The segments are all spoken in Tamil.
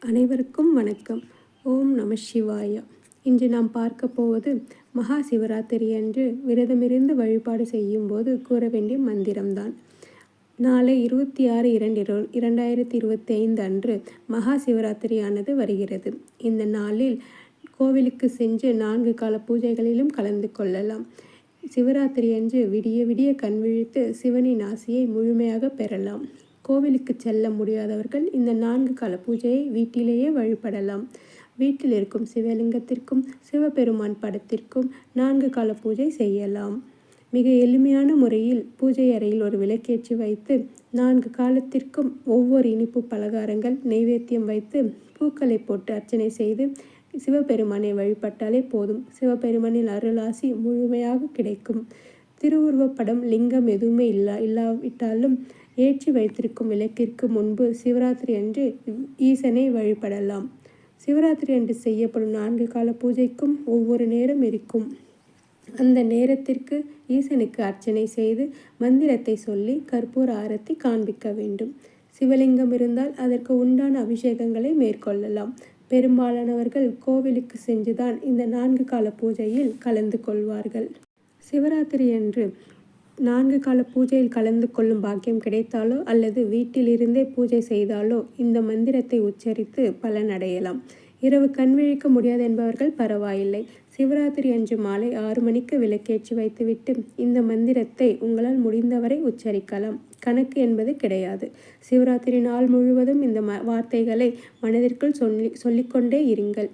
அனைவருக்கும் வணக்கம். ஓம் நம சிவாயா. இன்று நாம் பார்க்க போவது மகா சிவராத்திரி அன்று விரதமிருந்து வழிபாடு செய்யும் போது கூற வேண்டிய மந்திரம்தான். நாளை இருபத்தி ஆறு இரண்டு இரண்டாயிரத்தி இருபத்தி ஐந்து அன்று மகா சிவராத்திரியானது வருகிறது. இந்த நாளில் கோவிலுக்கு சென்று நான்கு கால பூஜைகளிலும் கலந்து கொள்ளலாம். சிவராத்திரி அன்று விடிய விடிய கண் விழித்து சிவனின் ஆசியை முழுமையாக பெறலாம். கோவிலுக்கு செல்ல முடியாதவர்கள் இந்த நான்கு கால பூஜையை வீட்டிலேயே வழிபடலாம். வீட்டில் இருக்கும் சிவலிங்கத்திற்கும் சிவபெருமான் படத்திற்கும் நான்கு கால பூஜை செய்யலாம். மிக எளிமையான முறையில் பூஜை அறையில் ஒரு விளக்கேற்றி வைத்து நான்கு காலத்திற்கும் ஒவ்வொரு இனிப்பு பலகாரங்கள் நைவேத்தியம் வைத்து பூக்களை போட்டு அர்ச்சனை செய்து சிவபெருமானை வழிபட்டாலே போதும். சிவபெருமானின் அருளாசி முழுமையாக கிடைக்கும். திருவுருவப்படம் லிங்கம் எதுவுமே இல்லா இல்லாவிட்டாலும் ஏற்றி வைத்திருக்கும் விளக்கிற்கு முன்பு சிவராத்திரி அன்று ஈசனை வழிபடலாம். சிவராத்திரி அன்று செய்யப்படும் நான்கு கால பூஜைக்கும் ஒவ்வொரு நேரம் இருக்கும். அந்த நேரத்திற்கு ஈசனுக்கு அர்ச்சனை செய்து மந்திரத்தை சொல்லி கற்பூர ஆரத்தி காண்பிக்க வேண்டும். சிவலிங்கம் இருந்தால் அதற்கு உண்டான அபிஷேகங்களை மேற்கொள்ளலாம். பெரும்பாலானவர்கள் கோவிலுக்கு சென்றுதான் இந்த நான்கு கால பூஜையில் கலந்து கொள்வார்கள். சிவராத்திரி அன்று நான்கு கால பூஜையில் கலந்து கொள்ளும் பாக்கியம் கிடைத்தாலோ அல்லது வீட்டிலிருந்தே பூஜை செய்தாலோ இந்த மந்திரத்தை உச்சரித்து பலனடையலாம் இரவு கண் விழிக்க முடியாது என்பவர்கள் பரவாயில்லை. சிவராத்திரி அன்று மாலை ஆறு மணிக்கு விளக்கேற்றி வைத்துவிட்டு இந்த மந்திரத்தை உங்களால் முடிந்தவரை உச்சரிக்கலாம். கணக்கு என்பது கிடையாது. சிவராத்திரி நாள் முழுவதும் இந்த ம வார்த்தைகளை மனதிற்குள் சொல்லி சொல்லிக்கொண்டே இருங்கள்.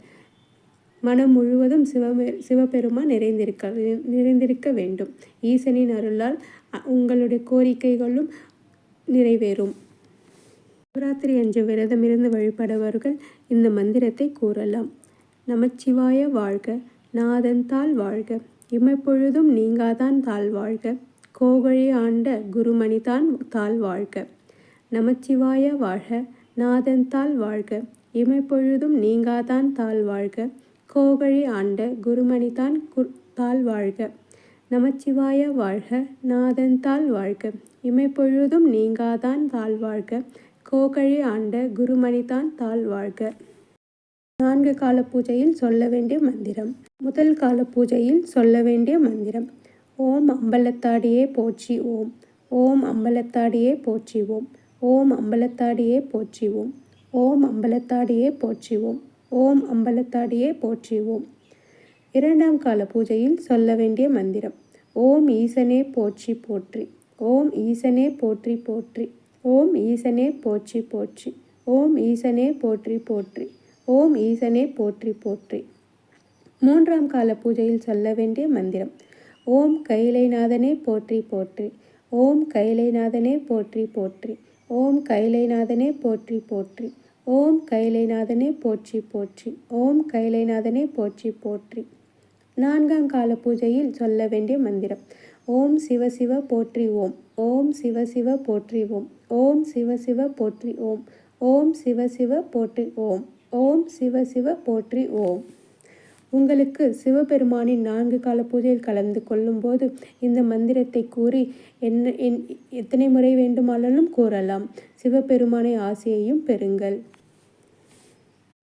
மனம் முழுவதும் சிவமே சிவபெருமா நிறைந்திருக்க நிறைந்திருக்க வேண்டும். ஈசனின் அருளால் உங்களுடைய கோரிக்கைகளும் நிறைவேறும். சிவராத்திரி அன்று விரதமிருந்து வழிபடுபவர்கள் இந்த மந்திரத்தை கூறலாம். நமச்சிவாய வாழ்க நாதன்தால் வாழ்க இமைப்பொழுதும் நீங்காதான் தாழ் வாழ்க கோகழி ஆண்ட குருமணிதான் தாழ் வாழ்க. நமச்சிவாய வாழ்க நாதன்தால் வாழ்க இமைப்பொழுதும் நீங்காதான் தாழ் வாழ்க கோகழி ஆண்ட குருமணிதான் தாள் வாழ்க. நமச்சிவாய வாழ்க நாதன் தாள் வாழ்க. இமைப்பொழுதும் நீங்காதான் தாழ் வாழ்க. கோகழி ஆண்ட குருமணிதான் தாழ் வாழ்க. நான்கு கால பூஜையில் சொல்ல வேண்டிய மந்திரம். முதல் கால பூஜையில் சொல்ல வேண்டிய மந்திரம். ஓம் அம்பலத்தாடியே போற்றி ஓம். ஓம் அம்பலத்தாடியே போற்றிவோம் ஓம். ஓம் அம்பலத்தாடியே போற்றிவோம் ஓம். ஓம் அம்பலத்தாடியே போற்றிவோம் ஓம். ஓம் அம்பலத்தாடியே போற்றிவோம். இரண்டாம் கால பூஜையில் சொல்ல வேண்டிய மந்திரம் ஓம் ஈசனே போற்றி போற்றி ஓம் ஈசனே போற்றி போற்றி ஓம் ஈசனே போற்றி போற்றி ஓம் ஈசனே போற்றி போற்றி ஓம் ஈசனே போற்றி போற்றி. மூன்றாம் கால பூஜையில் சொல்ல வேண்டிய மந்திரம் ஓம் கைலைநாதனே போற்றி போற்றி ஓம் கைலைநாதனே போற்றி போற்றி ஓம் கைலைநாதனே போற்றி போற்றி. ஓம் கைலைநாதனே போற்றி போற்றி. ஓம் கைலைநாதனே போற்றி போற்றி. நான்காம் கால பூஜையில் சொல்ல வேண்டிய மந்திரம். ஓம் சிவ சிவ போற்றி ஓம். ஓம் சிவ சிவ போற்றி ஓம். ஓம் சிவ சிவ போற்றி ஓம். ஓம் சிவ சிவ போற்றி ஓம். ஓம் சிவ சிவ போற்றி ஓம். உங்களுக்கு சிவபெருமானின் நான்கு கால பூஜையில் கலந்து கொள்ளும்போது இந்த மந்திரத்தை கூறி என்ன எத்தனை முறை வேண்டுமானாலும் கூறலாம். சிவபெருமானை ஆசையையும் பெறுங்கள்.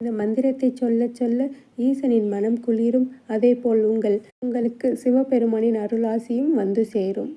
இந்த மந்திரத்தை சொல்ல சொல்ல ஈசனின் மனம் குளிரும். அதேபோல் உங்கள் உங்களுக்கு சிவபெருமானின் அருளாசியும் வந்து சேரும்.